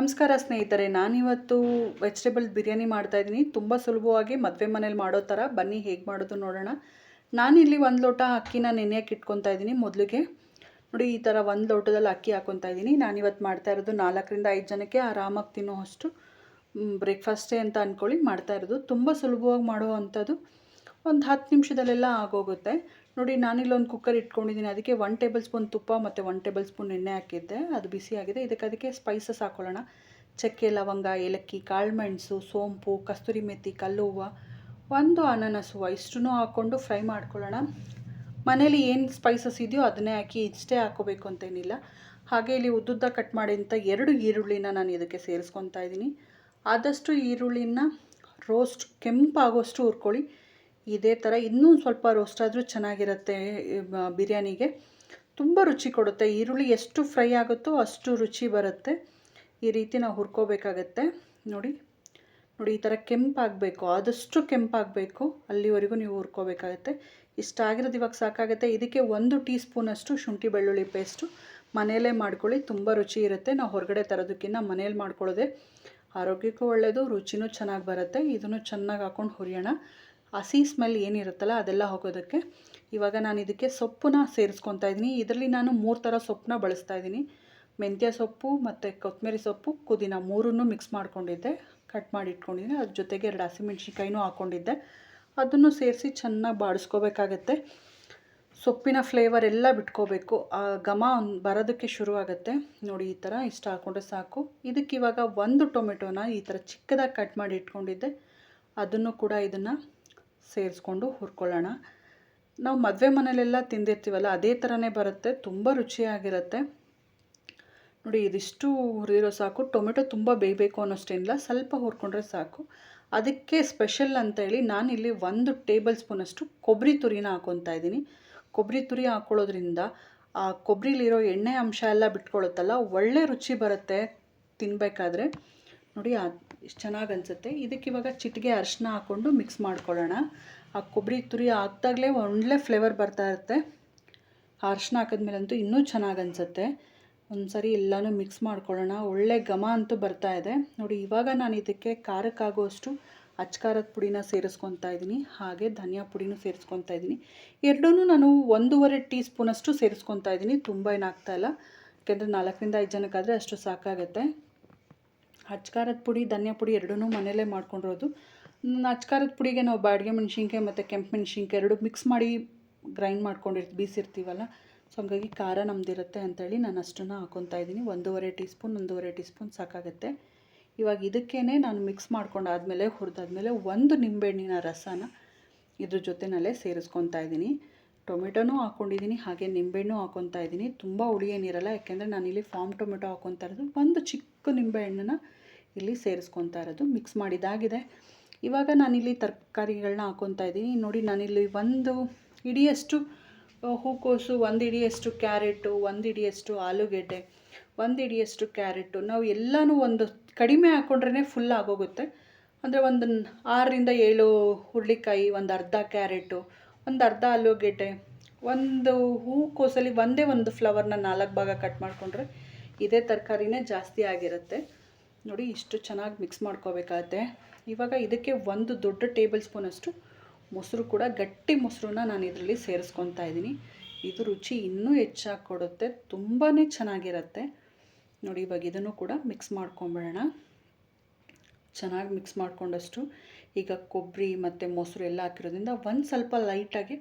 ನಮಸ್ಕಾರ ಸ್ನೇಹಿತರೆ, ನಾನಿವತ್ತು ವೆಜಿಟೇಬಲ್ ಬಿರಿಯಾನಿ ಮಾಡ್ತಾಯಿದ್ದೀನಿ ತುಂಬ ಸುಲಭವಾಗಿ ಮದುವೆ ಮನೇಲಿ ಮಾಡೋ ಥರ ಬನ್ನಿ, ಹೇಗೆ ಮಾಡೋದು ನೋಡೋಣ. ನಾನಿಲ್ಲಿ ಒಂದು ಲೋಟ ಅಕ್ಕಿನ ನೆನೆಯಕ್ಕೆ ಇಟ್ಕೊತಾ ಇದ್ದೀನಿ ಮೊದಲಿಗೆ. ನೋಡಿ, ಈ ಥರ ಒಂದು ಲೋಟದಲ್ಲಿ ಅಕ್ಕಿ ಹಾಕೊತಾ ಇದ್ದೀನಿ. ನಾನಿವತ್ತು ಮಾಡ್ತಾ ಇರೋದು ನಾಲ್ಕರಿಂದ ಐದು ಜನಕ್ಕೆ, ಆರಾಮಾಗಿ ತಿನ್ನೋ ಅಷ್ಟು ಬ್ರೇಕ್ಫಾಸ್ಟೇ ಅಂತ ಅಂದ್ಕೊಳ್ಳಿ ಮಾಡ್ತಾ ಇರೋದು. ತುಂಬ ಸುಲಭವಾಗಿ ಮಾಡುವಂಥದ್ದು ಒಂದು ಹತ್ತು ನಿಮಿಷದಲ್ಲೆಲ್ಲ ಆಗೋಗುತ್ತೆ. ನೋಡಿ, ನಾನಿಲ್ಲೊಂದು ಕುಕ್ಕರ್ ಇಟ್ಕೊಂಡಿದ್ದೀನಿ. ಅದಕ್ಕೆ ಒನ್ ಟೇಬಲ್ ಸ್ಪೂನ್ ತುಪ್ಪ ಮತ್ತು ಒನ್ ಟೇಬಲ್ ಸ್ಪೂನ್ ಎಣ್ಣೆ ಹಾಕಿದ್ದೆ. ಅದು ಬಿಸಿ ಆಗಿದೆ. ಇದಕ್ಕೆ ಅದಕ್ಕೆ ಸ್ಪೈಸಸ್ ಹಾಕೊಳ್ಳೋಣ. ಚಕ್ಕೆ, ಲವಂಗ, ಏಲಕ್ಕಿ, ಕಾಳುಮೆಣಸು, ಸೋಂಪು, ಕಸ್ತೂರಿ ಮೆತ್ತಿ ಕಲ್ಲು ಹೂವು ಒಂದು ಅನಾನಸ್ ಹೂವು ಇಷ್ಟನ್ನೂ ಹಾಕ್ಕೊಂಡು ಫ್ರೈ ಮಾಡ್ಕೊಳ್ಳೋಣ. ಮನೇಲಿ ಏನು ಸ್ಪೈಸಸ್ ಇದೆಯೋ ಅದನ್ನೇ ಹಾಕಿ ಇಷ್ಟೇ ಹಾಕೋಬೇಕು ಅಂತೇನಿಲ್ಲ. ಹಾಗೆ ಇಲ್ಲಿ ಉದ್ದುದ್ದ ಕಟ್ ಮಾಡಿದಂಥ ಎರಡು ಈರುಳ್ಳಿನ ನಾನು ಇದಕ್ಕೆ ಸೇರಿಸ್ಕೊತಾ ಇದ್ದೀನಿ. ಆದಷ್ಟು ಈರುಳ್ಳಿನ ರೋಸ್ಟ್ ಕೆಂಪಾಗೋಷ್ಟು ಹುರ್ಕೊಳ್ಳಿ. ಇದೇ ಥರ ಇನ್ನೂ ಸ್ವಲ್ಪ ರೋಸ್ಟ್ ಆದರೂ ಚೆನ್ನಾಗಿರುತ್ತೆ ಬಿರಿಯಾನಿಗೆ. ತುಂಬ ರುಚಿ ಕೊಡುತ್ತೆ. ಈರುಳ್ಳಿ ಎಷ್ಟು ಫ್ರೈ ಆಗುತ್ತೋ ಅಷ್ಟು ರುಚಿ ಬರುತ್ತೆ. ಈ ರೀತಿ ನಾವು ಹುರ್ಕೋಬೇಕಾಗತ್ತೆ. ನೋಡಿ ನೋಡಿ, ಈ ಥರ ಕೆಂಪಾಗಬೇಕು. ಆದಷ್ಟು ಕೆಂಪಾಗಬೇಕು. ಅಲ್ಲಿವರೆಗೂ ನೀವು ಹುರ್ಕೋಬೇಕಾಗತ್ತೆ. ಇಷ್ಟ ಆಗಿರೋದು ಇವಾಗ ಸಾಕಾಗುತ್ತೆ. ಇದಕ್ಕೆ ಒಂದು ಟೀ ಸ್ಪೂನಷ್ಟು ಶುಂಠಿ ಬೆಳ್ಳುಳ್ಳಿ ಪೇಸ್ಟು ಮನೆಯಲ್ಲೇ ಮಾಡ್ಕೊಳ್ಳಿ. ತುಂಬ ರುಚಿ ಇರುತ್ತೆ. ನಾವು ಹೊರಗಡೆ ತರೋದಕ್ಕಿಂತ ಮನೇಲಿ ಮಾಡ್ಕೊಳ್ಳೋದೆ ಆರೋಗ್ಯಕ್ಕೂ ಒಳ್ಳೆಯದು ರುಚಿನೂ ಚೆನ್ನಾಗಿ ಬರುತ್ತೆ. ಇದನ್ನು ಚೆನ್ನಾಗಿ ಹಾಕ್ಕೊಂಡು ಹುರಿಯೋಣ. ಹಸಿ ಸ್ಮೆಲ್ ಏನಿರುತ್ತಲ್ಲ ಅದೆಲ್ಲ ಹೋಗೋದಕ್ಕೆ ಇವಾಗ ನಾನು ಇದಕ್ಕೆ ಸೊಪ್ಪನ್ನ ಸೇರಿಸ್ಕೊತಾ ಇದ್ದೀನಿ. ಇದರಲ್ಲಿ ನಾನು ಮೂರು ಥರ ಸೊಪ್ಪನ್ನ ಬಳಸ್ತಾ ಇದ್ದೀನಿ. ಮೆಂತ್ಯ ಸೊಪ್ಪು ಮತ್ತು ಕೊತ್ತಂಬರಿ ಸೊಪ್ಪು, ಪುದೀನ ಮೂರನ್ನು ಮಿಕ್ಸ್ ಮಾಡ್ಕೊಂಡಿದ್ದೆ. ಕಟ್ ಮಾಡಿ ಇಟ್ಕೊಂಡಿದ್ದೀನಿ. ಅದ್ರ ಜೊತೆಗೆ ಎರಡು ಹಸಿಮೆಣ್ಸಿನ್ಕಾಯಿನೂ ಹಾಕ್ಕೊಂಡಿದ್ದೆ ಅದನ್ನು ಸೇರಿಸಿ ಚೆನ್ನಾಗಿ ಬಾಡಿಸ್ಕೋಬೇಕಾಗತ್ತೆ. ಸೊಪ್ಪಿನ ಫ್ಲೇವರ್ ಎಲ್ಲ ಬಿಟ್ಕೋಬೇಕು. ಆ ಘಮ ಬರೋದಕ್ಕೆ ಶುರುವಾಗುತ್ತೆ. ನೋಡಿ, ಈ ಥರ ಇಷ್ಟ ಹಾಕ್ಕೊಂಡ್ರೆ ಸಾಕು. ಇದಕ್ಕೆ ಇವಾಗ ಒಂದು ಟೊಮೆಟೊನ ಈ ಥರ ಚಿಕ್ಕದಾಗಿ ಕಟ್ ಮಾಡಿ ಇಟ್ಕೊಂಡಿದ್ದೆ. ಅದನ್ನು ಕೂಡ ಇದನ್ನು ಸೇರಿಸ್ಕೊಂಡು ಹುರ್ಕೊಳ್ಳೋಣ. ನಾವು ಮದುವೆ ಮನೇಲೆಲ್ಲ ತಿಂದಿರ್ತೀವಲ್ಲ, ಅದೇ ಥರನೇ ಬರುತ್ತೆ, ತುಂಬ ರುಚಿಯಾಗಿರುತ್ತೆ. ನೋಡಿ, ಇದಿಷ್ಟು ಹುರಿದಿರೋ ಸಾಕು. ಟೊಮೆಟೊ ತುಂಬ ಬೇಯಬೇಕು ಅನ್ನೋಷ್ಟೇನಿಲ್ಲ ಸ್ವಲ್ಪ ಹುರ್ಕೊಂಡ್ರೆ ಸಾಕು. ಅದಕ್ಕೆ ಸ್ಪೆಷಲ್ ಅಂತ ಹೇಳಿ ನಾನಿಲ್ಲಿ ಒಂದು ಟೇಬಲ್ ಸ್ಪೂನಷ್ಟು ಕೊಬ್ಬರಿ ತುರಿನ ಹಾಕೊತಾ ಇದ್ದೀನಿ. ಕೊಬ್ಬರಿ ತುರಿ ಹಾಕೊಳ್ಳೋದ್ರಿಂದ ಆ ಕೊಬ್ಬರಿಲಿರೋ ಎಣ್ಣೆ ಅಂಶ ಎಲ್ಲ ಬಿಟ್ಕೊಳ್ಳುತ್ತಲ್ಲ ಒಳ್ಳೆ ರುಚಿ ಬರುತ್ತೆ ತಿನ್ನಬೇಕಾದ್ರೆ ನೋಡಿ ಇಷ್ಟು ಚೆನ್ನಾಗಿ ಅನಿಸುತ್ತೆ. ಇದಕ್ಕೆ ಇವಾಗ ಚಿಟಿಗೆ ಅರಿಶಿನ ಹಾಕ್ಕೊಂಡು ಮಿಕ್ಸ್ ಮಾಡ್ಕೊಳ್ಳೋಣ. ಆ ಕೊಬ್ಬರಿ ತುರಿ ಹಾಕ್ದಾಗಲೇ ಒಳ್ಳೆ ಫ್ಲೇವರ್ ಬರ್ತಾ ಇರುತ್ತೆ. ಅರಿಶಿನ ಹಾಕಿದ್ಮೇಲಂತೂ ಇನ್ನೂ ಚೆನ್ನಾಗಿ ಅನಿಸುತ್ತೆ. ಒಂದು ಸರಿ ಎಲ್ಲನೂ ಮಿಕ್ಸ್ ಮಾಡ್ಕೊಳ್ಳೋಣ. ಒಳ್ಳೆ ಘಮ ಅಂತೂ ಬರ್ತಾ ಇದೆ. ನೋಡಿ, ಇವಾಗ ನಾನು ಇದಕ್ಕೆ ಖಾರಕ್ಕಾಗುವಷ್ಟು ಅಚ್ಕಾರದ ಪುಡಿನ ಸೇರಿಸ್ಕೊತಾ ಇದ್ದೀನಿ ಹಾಗೆ ಧನಿಯಾ ಪುಡಿನೂ ಸೇರಿಸ್ಕೊತಾ ಇದ್ದೀನಿ ಎರಡೂ ನಾನು ಒಂದೂವರೆ ಟೀ ಸ್ಪೂನಷ್ಟು ಸೇರಿಸ್ಕೊತಾ ಇದ್ದೀನಿ ತುಂಬ ಏನಾಗ್ತಾ ಇಲ್ಲ. ಯಾಕೆಂದರೆ ನಾಲ್ಕರಿಂದ ಐದು ಜನಕ್ಕಾದರೆ ಅಷ್ಟು ಸಾಕಾಗುತ್ತೆ. ಅಚ್ಕಾರದ ಪುಡಿ, ಧನಿಯಾ ಪುಡಿ ಎರಡೂ ಮನೆಯಲ್ಲೇ ಮಾಡ್ಕೊಂಡಿರೋದು. ಅಚ್ಕಾರದ ಪುಡಿಗೆ ನಾವು ಬಾಡಿಗೆ ಮೆಣಸಿನ್ಕಾಯಿ ಮತ್ತು ಕೆಂಪು ಮೆಣಸಿನ್ಕಾಯಿ ಎರಡು ಮಿಕ್ಸ್ ಮಾಡಿ ಗ್ರೈಂಡ್ ಮಾಡ್ಕೊಂಡಿರ್ತೀವಿ, ಬೀಸಿರ್ತೀವಲ್ಲ? ಸೊ ಹಂಗಾಗಿ ಖಾರ ನಮ್ದಿರುತ್ತೆ ಅಂತೇಳಿ ನಾನು ಅಷ್ಟನ್ನು ಹಾಕ್ಕೊತಾ ಇದ್ದೀನಿ. ಒಂದೂವರೆ ಟೀ ಸ್ಪೂನ್ ಒಂದೂವರೆ ಟೀ ಸ್ಪೂನ್ ಸಾಕಾಗುತ್ತೆ. ಇವಾಗ ಇದಕ್ಕೇ ನಾನು ಮಿಕ್ಸ್ ಮಾಡ್ಕೊಂಡಾದಮೇಲೆ, ಹುರಿದಾದ್ಮೇಲೆ ಒಂದು ನಿಂಬೆಹಣ್ಣಿನ ರಸನ ಇದ್ರ ಜೊತೆನಲ್ಲೇ ಸೇರಿಸ್ಕೊತಾ ಇದ್ದೀನಿ. ಟೊಮೆಟೊನೂ ಹಾಕ್ಕೊಂಡಿದ್ದೀನಿ ಹಾಗೆ ನಿಂಬೆಹಣ್ಣು ಹಾಕ್ಕೊತಾ ಇದ್ದೀನಿ. ತುಂಬ ಹುಳಿ ಏನಿರಲ್ಲ, ಯಾಕೆಂದರೆ ನಾನಿಲ್ಲಿ ಫಾರ್ಮ್ ಟೊಮೆಟೊ ಹಾಕ್ಕೊತಾ ಇರೋದು. ಒಂದು ಚಿಕ್ಕ ನಿಂಬೆಹಣ್ಣನ್ನ ಇಲ್ಲಿ ಸೇರಿಸ್ಕೊತಾ ಇರೋದು ಮಿಕ್ಸ್ ಮಾಡಿದಾಗಿದೆ. ಇವಾಗ ನಾನಿಲ್ಲಿ ತರಕಾರಿಗಳನ್ನ ಹಾಕ್ಕೊತಾ ಇದ್ದೀನಿ. ನೋಡಿ, ನಾನಿಲ್ಲಿ ಒಂದು ಇಡಿಯಷ್ಟು ಹೂಕೋಸು, ಒಂದು ಇಡಿಯಷ್ಟು ಕ್ಯಾರೆಟು, ಒಂದು ಇಡಿಯಷ್ಟು ಆಲೂಗೆಡ್ಡೆ, ಒಂದು ಇಡಿಯಷ್ಟು ಕ್ಯಾರೆಟು. ನಾವು ಎಲ್ಲನೂ ಒಂದು ಕಡಿಮೆ ಹಾಕ್ಕೊಂಡ್ರೇ ಫುಲ್ ಆಗೋಗುತ್ತೆ. ಅಂದರೆ ಒಂದು ಆರರಿಂದ ಏಳು ಹುರುಳಿಕಾಯಿ, ಒಂದು ಅರ್ಧ ಕ್ಯಾರೆಟು, ಒಂದು ಅರ್ಧ ಆಲೂಗೆಡ್ಡೆ, ಒಂದು ಹೂಕೋಸಲ್ಲಿ ಒಂದೇ ಒಂದು ಫ್ಲವರ್ನ ನಾಲ್ಕು ಭಾಗ ಕಟ್ ಮಾಡಿಕೊಂಡ್ರೆ ಇದೇ ತರಕಾರಿನೇ ಜಾಸ್ತಿ ಆಗಿರುತ್ತೆ. ನೋಡಿ, ಇಷ್ಟು ಚೆನ್ನಾಗಿ ಮಿಕ್ಸ್ ಮಾಡ್ಕೋಬೇಕಾಗತ್ತೆ. ಇವಾಗ ಇದಕ್ಕೆ ಒಂದು ದೊಡ್ಡ ಟೇಬಲ್ ಸ್ಪೂನಷ್ಟು ಮೊಸರು ಕೂಡ, ಗಟ್ಟಿ ಮೊಸರನ್ನ ನಾನು ಇದರಲ್ಲಿ ಸೇರಿಸ್ಕೊತಾ ಇದ್ದೀನಿ. ಇದು ರುಚಿ ಇನ್ನೂ ಹೆಚ್ಚಾಗಿ ಕೊಡುತ್ತೆ ತುಂಬಾ ಚೆನ್ನಾಗಿರುತ್ತೆ. ನೋಡಿ, ಇವಾಗ ಇದನ್ನು ಕೂಡ ಮಿಕ್ಸ್ ಮಾಡ್ಕೊಂಬಿಡೋಣ. ಚೆನ್ನಾಗಿ ಮಿಕ್ಸ್ ಮಾಡ್ಕೊಂಡಷ್ಟು ಈಗ ಕೊಬ್ಬರಿ ಮತ್ತು ಮೊಸರು ಎಲ್ಲ ಹಾಕಿರೋದ್ರಿಂದ ಒಂದು ಸ್ವಲ್ಪ ಲೈಟಾಗಿ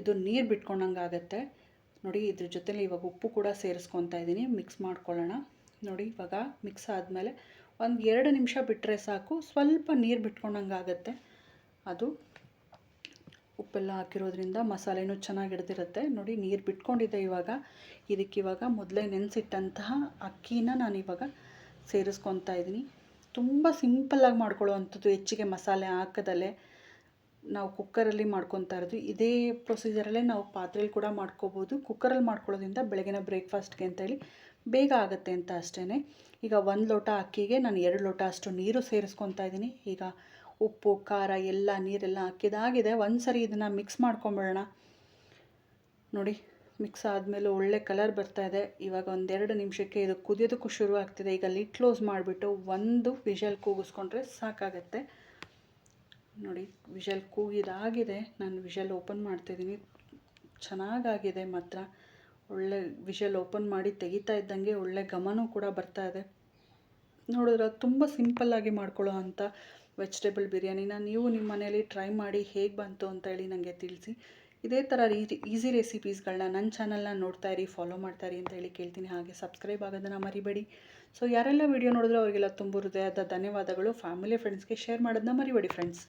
ಇದು ನೀರು ಬಿಟ್ಕೊಂಡಂಗೆ ಆಗುತ್ತೆ. ನೋಡಿ, ಇದ್ರ ಜೊತೆಲಿ ಇವಾಗ ಉಪ್ಪು ಕೂಡ ಸೇರಿಸ್ಕೊತಾ ಇದ್ದೀನಿ. ಮಿಕ್ಸ್ ಮಾಡ್ಕೊಳ್ಳೋಣ. ನೋಡಿ, ಇವಾಗ ಮಿಕ್ಸ್ ಆದಮೇಲೆ ಒಂದು ಎರಡು ನಿಮಿಷ ಬಿಟ್ಟರೆ ಸಾಕು. ಸ್ವಲ್ಪ ನೀರು ಬಿಟ್ಕೊಂಡಂಗೆ ಆಗುತ್ತೆ. ಅದು ಉಪ್ಪೆಲ್ಲ ಹಾಕಿರೋದ್ರಿಂದ ಮಸಾಲೆನೂ ಚೆನ್ನಾಗಿ ಹಿಡ್ದಿರುತ್ತೆ. ನೋಡಿ, ನೀರು ಬಿಟ್ಕೊಂಡಿದೆ ಇವಾಗ. ಇದಕ್ಕೆ ಇವಾಗ ಮೊದಲೇ ನೆನೆಸಿಟ್ಟಂತಹ ಅಕ್ಕಿನ ನಾನು ಇವಾಗ ಸೇರಿಸ್ಕೊತಾ ಇದ್ದೀನಿ. ತುಂಬ ಸಿಂಪಲ್ಲಾಗಿ ಮಾಡ್ಕೊಳ್ಳೋವಂಥದ್ದು ಹೆಚ್ಚಿಗೆ ಮಸಾಲೆ ಹಾಕದಲ್ಲೇ ನಾವು ಕುಕ್ಕರಲ್ಲಿ ಮಾಡ್ಕೊತಾ ಇರೋದು. ಇದೇ ಪ್ರೊಸೀಜರಲ್ಲೇ ನಾವು ಪಾತ್ರೆಯಲ್ಲಿ ಕೂಡ ಮಾಡ್ಕೋಬೋದು. ಕುಕ್ಕರಲ್ಲಿ ಮಾಡ್ಕೊಳ್ಳೋದ್ರಿಂದ ಬೆಳಗಿನ ಬ್ರೇಕ್ಫಾಸ್ಟ್ಗೆ ಅಂತೇಳಿ ಬೇಗ ಆಗುತ್ತೆ ಅಂತ ಅಷ್ಟೇ ಈಗ ಒಂದು ಲೋಟ ಅಕ್ಕಿಗೆ ನಾನು ಎರಡು ಲೋಟ ಅಷ್ಟು ನೀರು ಸೇರಿಸ್ಕೊತಾ ಇದ್ದೀನಿ. ಈಗ ಉಪ್ಪು, ಖಾರ ಎಲ್ಲ ನೀರೆಲ್ಲ ಹಾಕಿದಾಗಿದೆ ಒಂದು ಸರಿ ಇದನ್ನು ಮಿಕ್ಸ್ ಮಾಡ್ಕೊಂಬಿಡೋಣ. ನೋಡಿ ಮಿಕ್ಸ್ ಆದಮೇಲೆ ಒಳ್ಳೆ ಕಲರ್ ಬರ್ತಾ ಇದೆ. ಇವಾಗ ಒಂದೆರಡು ನಿಮಿಷಕ್ಕೆ ಇದು ಕುದಿಯೋದಕ್ಕೂ ಶುರು ಆಗ್ತಿದೆ. ಈಗ ಲಿಟ್ ಕ್ಲೋಸ್ ಮಾಡಿಬಿಟ್ಟು ಒಂದು ವಿಷಲ್ ಕೂಗಿಸ್ಕೊಂಡ್ರೆ ಸಾಕಾಗತ್ತೆ. ನೋಡಿ, ವಿಷಲ್ ಕೂಗಿದಾಗಿದೆ. ನಾನು ವಿಷಲ್ ಓಪನ್ ಮಾಡ್ತಿದ್ದೀನಿ. ಚೆನ್ನಾಗಾಗಿದೆ ಮಾತ್ರ. ಒಳ್ಳೆ ವಿಷಲ್ ಓಪನ್ ಮಾಡಿ ತೆಗಿತಾ ಇದ್ದಂಗೆ ಒಳ್ಳೆ ಘಮನೂ ಕೂಡ ಬರ್ತಾ ಇದೆ. ನೋಡಿದ್ರೆ ತುಂಬ ಸಿಂಪಲ್ಲಾಗಿ ಮಾಡ್ಕೊಳ್ಳೋ ಅಂಥ ವೆಜಿಟೇಬಲ್ ಬಿರಿಯಾನಿನ ನೀವು ನಿಮ್ಮ ಮನೇಲಿ ಟ್ರೈ ಮಾಡಿ ಹೇಗೆ ಬಂತು ಅಂತ ಹೇಳಿ ನನಗೆ ತಿಳಿಸಿ. ಇದೇ ಥರ ರೀತಿ ಈಸಿ ರೆಸಿಪೀಸ್ಗಳನ್ನ ನನ್ನ ಚಾನಲ್ನ ನೋಡ್ತಾ ಇರಿ, ಫಾಲೋ ಮಾಡ್ತಾ ಇರಿ ಅಂತ ಹೇಳಿ ಕೇಳ್ತೀನಿ. ಹಾಗೆ ಸಬ್ಸ್ಕ್ರೈಬ್ ಆಗೋದನ್ನು ಮರಿಬೇಡಿ. ಸೊ ಯಾರೆಲ್ಲ ವಿಡಿಯೋ ನೋಡಿದ್ರೆ ಅವರಿಗೆಲ್ಲ ತುಂಬ ಹೃದಯದ ಧನ್ಯವಾದಗಳು. ಫ್ಯಾಮಿಲಿ ಫ್ರೆಂಡ್ಸ್ಗೆ ಶೇರ್ ಮಾಡೋದನ್ನ ಮರಿಬೇಡಿ ಫ್ರೆಂಡ್ಸ್.